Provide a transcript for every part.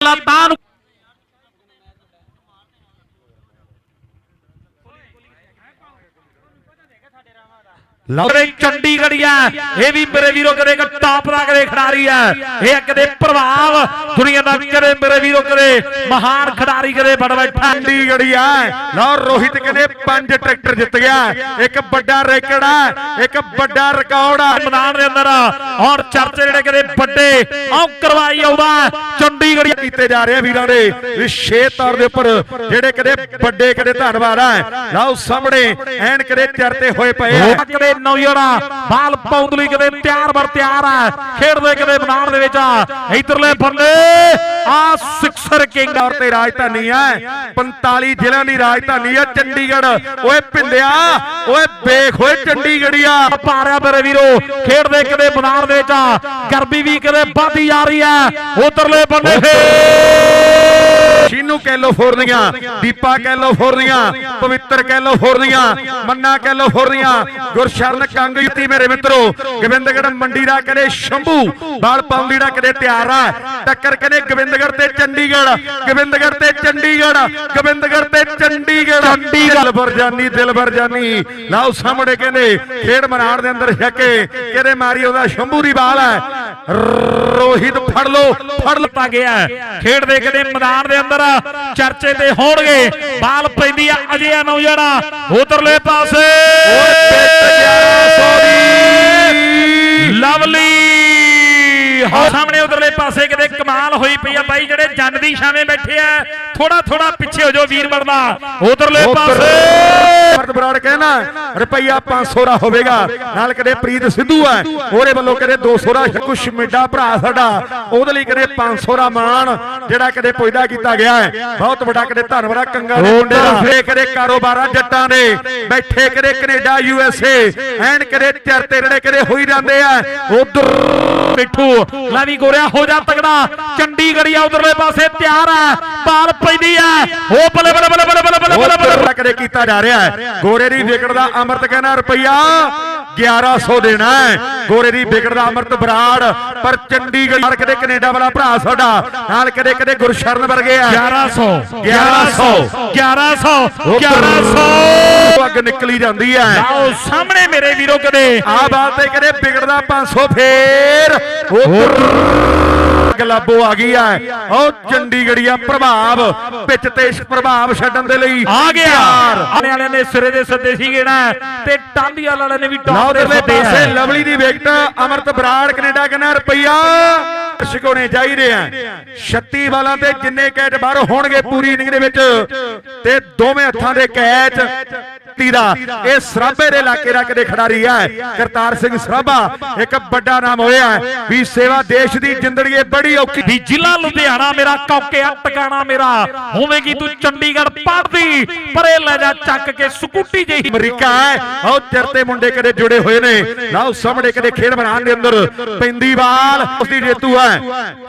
阿拉爸 ਲੌਰੇ ਚੰਡੀਗੜ੍ਹੀਆ ਇਹ ਵੀ ਮੇਰੇ ਵੀਰੋ ਕਦੇ ਇੱਕ ਟਾਪ ਦਾ ਕਦੇ ਖਿਡਾਰੀ ਆ। ਇਹ ਕਦੇ ਪ੍ਰਭਾਵ ਦੁਨੀਆ ਦਾ ਕਦੇ ਮੇਰੇ ਵੀਰੋ ਕਦੇ ਮਹਾਨ ਖਿਡਾਰੀ ਕਦੇ ਬੜ ਬੈਠਾ। ਚੰਡੀਗੜ੍ਹ ਆ ਲਓ ਰੋਹਿਤ ਕਹਿੰਦੇ ਪੰਜ ਟਰੈਕਟਰ ਜਿੱਤ ਗਿਆ। ਇੱਕ ਵੱਡਾ ਰੈਕਡ ਆ ਇੱਕ ਵੱਡਾ ਰਿਕਾਰਡ ਆ। ਮੈਦਾਨ ਦੇ ਅੰਦਰ ਔਰ ਚਰਚੇ ਜਿਹੜੇ ਕਦੇ ਵੱਡੇ ਆਉ ਕਰਵਾਈ ਆਉਂਦਾ ਚੰਡੀਗੜ੍ਹ ਕੀਤੇ ਜਾ ਰਹੇ ਵੀਰਾਂ ਦੇ। ਵਿਸ਼ੇਸ਼ ਤੌਰ ਦੇ ਉੱਪਰ ਜਿਹੜੇ ਕਦੇ ਵੱਡੇ ਕਦੇ ਧੰਨਵਾਦ ਆ। ਲਓ ਸਾਹਮਣੇ ਐਨ ਕਦੇ ਚਰਤੇ ਹੋਏ ਪਏ ਆ। ਕਦੇ ਨੌਜਵਾਨਾ, ਬਾਲ ਪਾਉਣ ਲਈ ਕਦੇ ਤਿਆਰ ਬਰ ਤਿਆਰ ਆ। ਖੇਡਦੇ ਕਦੇ ਮੈਦਾਨ ਦੇ ਵਿੱਚ ਇਧਰਲੇ ਬੰਦੇ ਆ ਸਿਕਸਰ ਕਿੰਗ ਤੌਰ ਤੇ ਰਾਜਧਾਨੀ ਆ। 45 ਜ਼ਿਲ੍ਹਿਆਂ ਦੀ ਰਾਜਧਾਨੀ ਹੈ ਚੰਡੀਗੜ੍ਹ। ਓਏ ਭਿੰਦਿਆ ਓਏ ਵੇਖ ਓਏ ਚੰਡੀਗੜ੍ਹੀਆ ਪਾਰਿਆ ਮੇਰੇ ਵੀਰੋ, ਖੇਡਦੇ ਕਦੇ ਮੈਦਾਨ ਦੇ ਵਿੱਚ ਆ। ਗਰਮੀ ਵੀ ਕਦੇ ਵੱਧਦੀ ਜਾ ਰਹੀ ਹੈ ਉਧਰਲੇ ਬੰਦੇ ਫੇਰ ਸ਼ੀਨੂ ਕੈਲੋ ਫੋਰਨੀਆਂ ਦੀਪਾ ਕੈਲੋ ਫੋਰਨੀਆਂ ਪਵਿੱਤਰ ਕੈਲੋ ਫੋਰਨੀਆਂ ਮੰਨਾ ਕੈਲੋ ਫੋਰਨੀਆਂ ਗੁਰਸ਼ਰਨ ਕੰਗ ਯੁੱਤੀ ਮੇਰੇ ਮਿੱਤਰੋ ਗੋਬਿੰਦਗੜ੍ਹ ਮੰਡੀ ਦਾ ਕਦੇ ਸ਼ੰਭੂ ਬਾਲ ਪਾਉਂਦੀ ਦਾ ਕਦੇ ਤਿਆਰ ਆ ਟੱਕਰ ਕਦੇ ਗੋਬਿੰਦਗੜ੍ਹ ਤੇ ਚੰਡੀਗੜ੍ਹ ਗੋਬਿੰਦਗੜ੍ਹ ਤੇ ਚੰਡੀਗੜ੍ਹ ਗੋਬਿੰਦਗੜ੍ਹ ਤੇ ਚੰਡੀਗੜ੍ਹ। ਚੰਡੀਗੜ੍ਹ। ਦਿਲਬਰ ਜਾਨੀ ਦਿਲਬਰ ਜਾਨੀ। ਲਾਓ ਸਾਹਮਣੇ ਕਹਿੰਦੇ ਖੇਡ ਮੈਦਾਨ ਦੇ ਅੰਦਰ ਛੱਕੇ ਕਿਹਦੇ ਮਾਰੀ ਉਹਦਾ ਸ਼ੰਭੂ ਦੀ ਬਾਲ ਹੈ। ਰੋਹਿਤ ਫੜ ਲੋ ਫੜ ਲੋ ਦਿੱਤਾ ਗਿਆ ਹੈ। ਖੇਡਦੇ ਕਦੇ ਮੈਦਾਨ ਦੇ ਅੰਦਰ ਚਰਚੇ ਤੇ ਹੋਣਗੇ। ਬਾਲ ਪੈਂਦੀ ਆ ਅਜੇ ਆ ਨੌਜਵਾਨਾ। ਉਧਰਲੇ ਪਾਸੇ। ਓਏ ਪਿੱਟ 1100 ਦੀ ਲਵਲੀ। ਹਾਂ ਸਾਹਮਣੇ ਉਧਰਲੇ ਪਾਸੇ ਕਿਤੇ ਕਮਾਲ ਹੋਈ ਪਈ ਆ ਬਾਈ ਜਿਹੜੇ ਜੰਨ ਦੀ ਛਾਵੇਂ ਬੈਠੇ ਆ। ਥੋੜਾ ਥੋੜਾ ਪਿੱਛੇ ਹੋ ਜਾਓ ਵੀਰ ਵਰਨਾ ਉਧਰਲੇ ਪਾਸੇ। ਮਰਦ ਬਰਾੜ ਕਹਿਣਾ ਰੁਪਈਆ 500 ਦਾ ਹੋਵੇਗਾ। ਨਾਲ ਕਦੇ ਪ੍ਰੀਤ ਸਿੱਧੂ ਹੈ ਉਹਦੇ ਵੱਲੋਂ ਕਦੇ 200 ਦਾ ਕੁਛ ਮਿੱਡਾ ਭਰਾ ਸਾਡਾ। ਉਹਦੇ ਲਈ ਕਦੇ 500 ਦਾ ਮਾਣ ਜਿਹੜਾ ਕਦੇ ਪੁੱਜਦਾ ਕੀਤਾ ਗਿਆ ਹੈ। ਬਹੁਤ ਵੱਡਾ ਕਦੇ ਧੰਨਵਾਦ ਕੰਗਾ ਦੇ ਮੁੰਡੇ ਦਾ। ਫੇ ਕਦੇ ਕਾਰੋਬਾਰਾਂ ਜੱਟਾਂ ਦੇ। ਬੈਠੇ ਕਦੇ ਕੈਨੇਡਾ ਯੂ ਐਸ ਏ। ਐਨ ਕਦੇ ਚਰਤੇ ਰੜੇ ਕਦੇ ਹੋਈ ਜਾਂਦੇ ਆ। ਉਧਰ ਪਿੱਠੂ ਲੈ ਵੀ ਗੋਰਿਆ ਹੋ ਜਾ ਤਗੜਾ। ਆ ਉਧਰਲੇ ਪਾਸੇ ਤਿਆਰ ਹੈ ਪਾਲ ਪੈਂਦੀ ਹੈ। ਹੋ ਬਲੇ ਬਲੇ ਬਲੇ ਬਲੇ ਬਲੇ ਬਲੇ ਬਲੇ ਕਰੇ ਕੀਤਾ ਜਾ ਰਿਹਾ ਹੈ। ਗੋਰੇ ਦੀ ਵਿਕਟ ਦਾ ਅਮਰਤ ਕਹਿੰਦਾ ਰੁਪਈਆ। 1100 ਦੇਣਾ ਗੋਰੇ ਦੀ ਵਿਕਟ ਦਾ ਅਮਰਤ ਬਰਾੜ। ਪਰ ਚੰਡੀਗੜ੍ਹ ਨਾਲ ਕਦੇ ਕੈਨੇਡਾ ਵਾਲਾ ਭਰਾ ਸਾਡਾ ਨਾਲ ਕਦੇ ਕਦੇ ਗੁਰਸ਼ਰਨ ਵਰਗੇ ਆ। 1100 1100 1100 1100 ਉਹ ਅੱਗ ਨਿਕਲੀ ਜਾਂਦੀ ਹੈ। ਆਓ ਸਾਹਮਣੇ ਮੇਰੇ ਵੀਰੋ ਕਦੇ। ਆ ਬਾਤ ਤੇ ਕਦੇ ਵਿਕਟਦਾ 500 ਫੇਰ। ਉਹ ਗਲਾਬੋ ਆ ਗਈ ਹੈ ਉਹ ਚੰਡੀਗੜ੍ਹੀਆ ਪ੍ਰਭਾਵ ਪਿੱਚ ਤੇ ਪ੍ਰਭਾਵ ਛੱਡਣ ਦੇ ਲਈ ਆ ਗਿਆ। ਆਣੇ ਵਾਲਿਆਂ ਨੇ ਸਿਰੇ ਦੇ ਸੱਦੇ ਸੀਗੇ ਨਾ ਤੇ ਟਾਂਡੀਆਂ ਵਾਲਿਆਂ ਨੇ ਵੀ ਟੌਪ ਦੇ ਪਾਸੇ ਆ। ਲਵਲੀ ਦੀ ਵਿਕਟ ਅਮਰਤ ਬਰਾੜ ਕੈਨੇਡਾ ਕਹਿੰਦਾ ਰੁਪਈਆ ਸ਼ਿਕੋਣੇ ਚਾਹੀਦੇ ਆ। 36 ਵਾਲਾਂ ਤੇ ਜਿੰਨੇ ਕੈਚ ਬਾਹਰ ਹੋਣਗੇ ਪੂਰੀ ਇਨਿੰਗ ਦੇ ਵਿੱਚ ਤੇ ਦੋਵੇਂ ਹੱਥਾਂ ਦੇ ਕੈਚ। ਤੀਰਾ ਇਹ ਸਰਾਬੇ ਦੇ ਇਲਾਕੇ ਦਾ ਕਦੇ ਖਿਡਾਰੀ ਹੈ। ਕਰਤਾਰ ਸਿੰਘ ਸਰਾਬਾ ਇੱਕ ਵੱਡਾ ਨਾਮ ਹੋਇਆ ਵੀ ਸੇਵਾ ਦੇਸ਼ ਦੀ ਇਹ ਬੜੀ ਔਖੀ। ਵੀ ਜ਼ਿਲ੍ਹਾ ਲੁਧਿਆਣਾ ਮੇਰਾ ਕੌਕਿਆ ਟਿਕਾਣਾ ਮੇਰਾ। ਹੋਵੇਗੀ ਤੂੰ ਚੰਡੀਗੜ੍ਹ ਪੜਦੀ ਪਰੇ ਲੈ ਜਾ ਚੱਕ ਕੇ ਸਕੂਟੀ ਜਿਹੀ। ਅਮਰੀਕਾ ਹੈ। ਉਹ ਚਰਤੇ ਮੁੰਡੇ ਕਦੇ ਜੁੜੇ ਹੋਏ ਨੇ। ਲਓ ਸਾਹਮਣੇ ਕਦੇ ਖੇਡ ਮੈਦਾਨ ਦੇ ਅੰਦਰ। ਪੈਂਦੀ ਬਾਲ ਉਸਦੀ ਜੇਤੂ ਹੈ।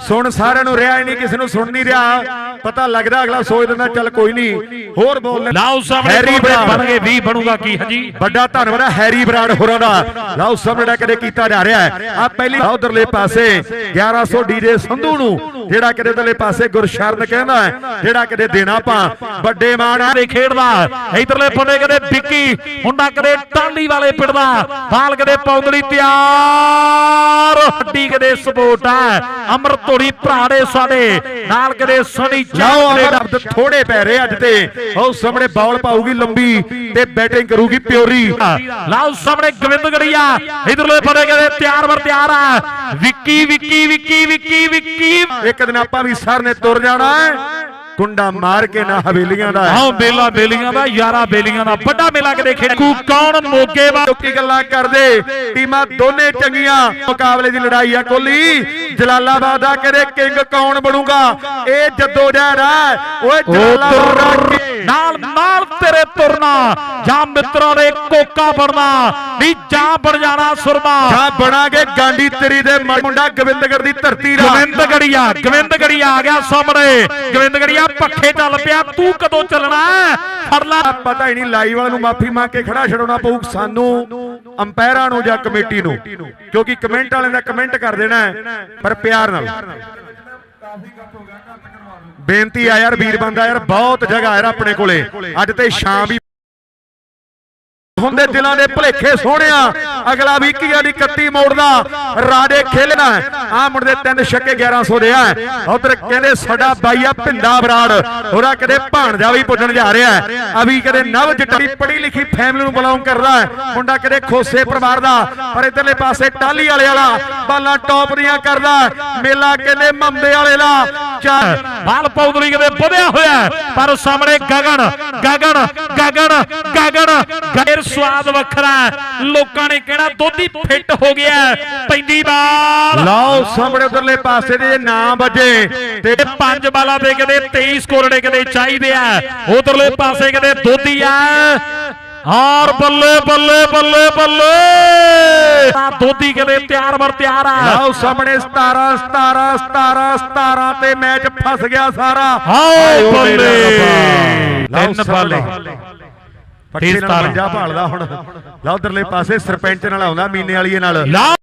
ਸੁਣ ਸਾਰਿਆਂ ਨੂੰ ਰਿਹਾ ਨਹੀਂ ਕਿਸੇ ਨੂੰ ਸੁਣ ਨਹੀਂ ਰਿਹਾ। ਪਤਾ ਲੱਗਦਾ ਅਗਲਾ ਸੋਚ ਦਿੰਦਾ ਚੱਲ ਕੋਈ ਨਹੀਂ। ਹੋਰ ਬੋਲ। ਲਾਓ ਸਾਹਮਣੇ। ਬਣ ਗਏ? 20 ਬਣੂਗਾ ਕੀ? ਹਾਂਜੀ। ਵੱਡਾ ਧੰਨਵਾਦ ਹੈ ਹੈਰੀ ਬਰਾੜ ਹੋਰਾਂ ਦਾ। ਲਓ, ਸਾਹਮਣੇ ਕਦੇ ਕੀਤਾ ਜਾ ਰਿਹਾ ਹੈ। ਆ ਪਹਿਲੀ ਉਧਰਲੇ ਪਾਸੇ 1100 ਡੀਜੇ ਸੰਧੂ ਨੂੰ ਜਿਹੜਾ ਕਦੇ ਉਧਰਲੇ ਪਾਸੇ ਗੁਰਸ਼ਰਨ ਕਹਿੰਦਾ ਹੈ ਜਿਹੜਾ ਕਦੇ ਦੇਣਾ ਆਪਾਂ ਵੱਡੇ ਮਾਣ ਦੇ ਖੇਡਦਾ ਇਧਰਲੇ ਬੰਦੇ ਕਦੇ ਵਿੱਕੀ ਮੁੰਡਾ ਕਦੇ ਟਾਂਡੀ ਵਾਲੇ ਪਿੰਡਦਾ ਬਾਲ ਕਦੇ ਪੌਂਦਲੀ ਤਿਆਰ। ਹੱਡੀ ਕਦੇ ਸਪੋਰਟ ਹੈ ਅਮਰ ਧੋੜੀ ਭਰਾੜੇ ਸਾਡੇ ਨਾਲ ਕਦੇ ਸਣੀ ਚਾਹ ਅਬਦ ਥੋੜੇ ਪੈ ਰਹੇ ਅੱਜ ਤੇ। ਉਹ ਸਾਹਮਣੇ ਬਾਲ ਪਾਊਗੀ ਲੰਬੀ ਤੇ ਬੈਟਿੰਗ ਕਰੂਗੀ ਪਿਓਰੀ। ਲਾਓ ਸਾਹਮਣੇ ਗੋਬਿੰਦਗੜੀਆ ਇਧਰਲੇ ਬੰਦੇ ਕਦੇ ਤਿਆਰ ਵਰ ਤਿਆਰ ਆ। ਵਿੱਕੀ ਵਿੱਕੀ ਵਿੱਕੀ ਵਿੱਕੀ ਵਿੱਕੀ। ਇੱਕ ਦਿਨ ਆਪਾਂ ਵੀ ਸਰ ਨੇ ਤੁਰ ਜਾਣਾ ਹੈ। ਕੁੰਡਾ ਮਾਰ ਕੇ ਨਾ ਹਵੇਲੀਆਂ ਦਾ ਆਓ ਮੇਲਾ ਬੇਲੀਆਂ ਦਾ ਯਾਰਾ ਬੇਲੀਆਂ ਦਾ। ਵੱਡਾ ਮੇਲਾ ਕਦੇ ਖੇਡ ਕੂ ਕੌਣ ਮੋਗੇ ਵਾ? ਲੋਕੀ ਗੱਲਾਂ ਕਰਦੇ। ਟੀਮਾਂ ਦੋਨੇ ਚੰਗੀਆਂ। ਮੁਕਾਬਲੇ ਦੀ ਲੜਾਈ ਆ ਕੋਲੀ ਜਲਾਲਾਬਾਦ ਦਾ ਕਦੇ ਕਿੰਗ ਕੌਣ ਬਣੂਗਾ? ਇਹ ਜੱਦੋ ਜਹਿਦ ਹੈ। ਓਏ ਜਲਾਲਾਬਾਦ ਨਾਲ ਨਾਲ ਤੇਰੇ ਤੁਰਨਾ। ਜਾਂ ਮਿੱਤਰਾਂ ਦੇ ਕੋਕਾ ਬਣਨਾ। ਵੀ ਜਾਂ ਬਣ ਜਾਣਾ ਸੁਰਮਾ। ਜਾਂ ਬਣਾਗੇ ਗਾਂਡੀ ਤੇਰੀ ਦੇ ਮੁੰਡਾ ਗੋਬਿੰਦਗੜ੍ਹ ਦੀ ਧਰਤੀ ਦਾ। ਗੋਬਿੰਦਗੜੀਆ ਗੋਬਿੰਦਗੜੀਆ ਆ ਗਿਆ ਸਾਹਮਣੇ। ਗੋਬਿੰਦਗੜੀਆ ਪੱਖੇ ਚੱਲ ਪਿਆ। ਤੂੰ ਕਦੋਂ ਚੱਲਣਾ? ਹੈ? ਫੜ ਲੈ। ਪਤਾ ਹੀ ਨਹੀਂ ਲਾਈਵ ਵਾਲਿਆਂ ਨੂੰ ਮਾਫੀ ਮੰਗ ਕੇ ਖੜਾ ਛਡਾਉਣਾ ਪਊ ਸਾਨੂੰ। ਅੰਪਾਇਰਾਂ ਨੂੰ ਜਾਂ ਕਮੇਟੀ ਨੂੰ? ਕਿਉਂਕਿ ਕਮੈਂਟ ਵਾਲਿਆਂ ਦਾ ਕਮੈਂਟ ਕਰ ਦੇਣਾ ਪਰ ਪਿਆਰ ਨਾਲ। ਬੇਨਤੀ ਆ ਯਾਰ ਵੀਰ ਬੰਦਾ ਯਾਰ, ਬਹੁਤ ਜਗ੍ਹਾ ਯਾਰ ਆਪਣੇ ਕੋਲੇ। ਅੱਜ ਤੇ ਸ਼ਾਮ ਵੀ ਹੁੰਦੇ ਦਿਲਾਂ ਦੇ ਭਲੇਖੇ ਸੋਹਣਿਆ। ਅਗਲਾ ਵੀ ਕੀ ਦੀ 31 ਮੋੜਦਾ। ਰਾਜੇ ਖੇਲਣਾ ਆ ਮੁੰਡੇ ਤਿੰਨ ਛੱਕੇ 1100 ਦੇ ਆ ਉਧਰ ਕਹਿੰਦੇ ਸਾਡਾ ਬਾਈ ਆ ਭਿੰਦਾ ਬਰਾੜ। ਹੋਰਾ ਕਦੇ ਭਾਣਜਾ ਵੀ ਪੁੱਜਣ ਜਾ ਰਿਹਾ ਆ ਵੀ ਕਦੇ ਨਵ ਜਟਾਈ ਪੜ੍ਹੀ ਲਿਖੀ ਫੈਮਿਲੀ ਨੂੰ ਬਿਲੋਂਗ ਕਰਦਾ ਹੈ। ਮੁੰਡਾ ਕਦੇ ਖੋਸੇ ਪਰਿਵਾਰ ਦਾ। ਪਰ ਇਧਰਲੇ ਪਾਸੇ ਟਾਲੀ ਵਾਲੇ ਵਾਲਾ ਬਾਲਾਂ ਟੌਪ ਦੀਆਂ ਕਰਦਾ ਮੇਲਾ ਕਹਿੰਦੇ ਮੰਬੇ ਵਾਲੇ ਦਾ। ਚਾਰ ਬਾਲ ਪੌਦਲੀ ਕਦੇ ਵਧਿਆ ਹੋਇਆ ਪਰ ਸਾਹਮਣੇ ਗਗਨ। ਗਗਨ ਗਗਨ ਗਗਨ ਗੈਰ ਸਵਾਦ ਵੱਖਰਾ। ਲੋਕਾਂ ਨੇ ਕਿਹੜਾ ਦੋਧੀ ਫਿੱਟ ਹੋ ਗਿਆ। ਪੈਂਦੀ ਬਾਲ ਲਓ ਸਾਹਮਣੇ ਉਧਰਲੇ ਪਾਸੇ ਦੇ ਨਾ ਵੱਜੇ ਤੇ ਪੰਜ ਬਾਲਾਂ ਦੇ ਕਦੇ 23 ਸਕੋਰੜੇ ਕਦੇ ਚਾਹੀਦੇ ਆ ਉਧਰਲੇ ਪਾਸੇ ਕਦੇ ਦੋਧੀ ਆ ਔਰ ਬੱਲੇ ਬੱਲੇ ਬੱਲੇ ਬੱਲੇ। ਦੋਧੀ ਕਦੇ ਤਿਆਰ ਵਰ ਤਿਆਰ ਆ। ਲਓ ਸਾਹਮਣੇ 17 17 17 17 ਤੇ ਮੈਚ ਫਸ ਗਿਆ ਸਾਰਾ। ਹਾਏ ਬੱਲੇ। ਤਿੰਨ। ਬਾਲੇ। ਪੱਠੇ ਨਾਲ। ਪੰਜਾ ਭਾਲਦਾ ਹੁਣ। ਲਓ ਉਧਰਲੇ ਪਾਸੇ ਸਰਪੰਚ ਨਾਲ ਆਉਂਦਾ ਮੀਨੇ ਵਾਲੀਏ ਨਾਲ। ਲਾ